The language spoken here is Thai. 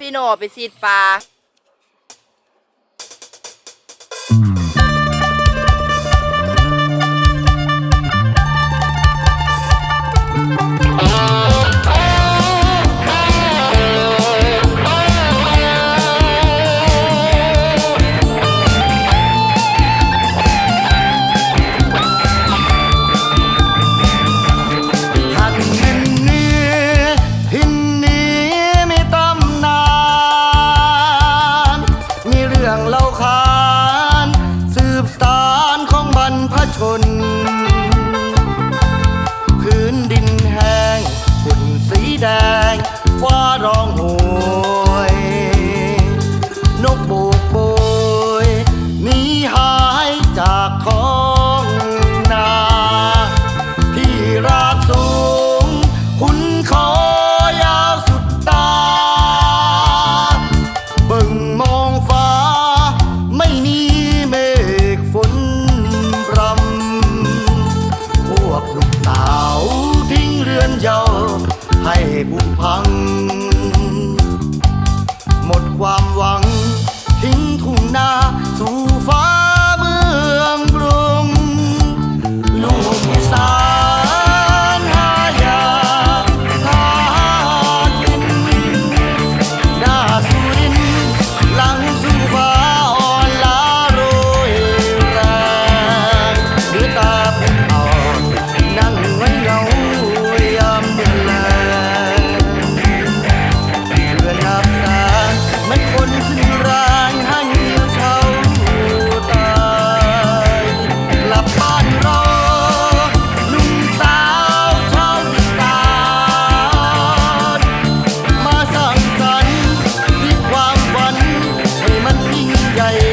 ฟิโนไปฉีดปลา พระชน caer.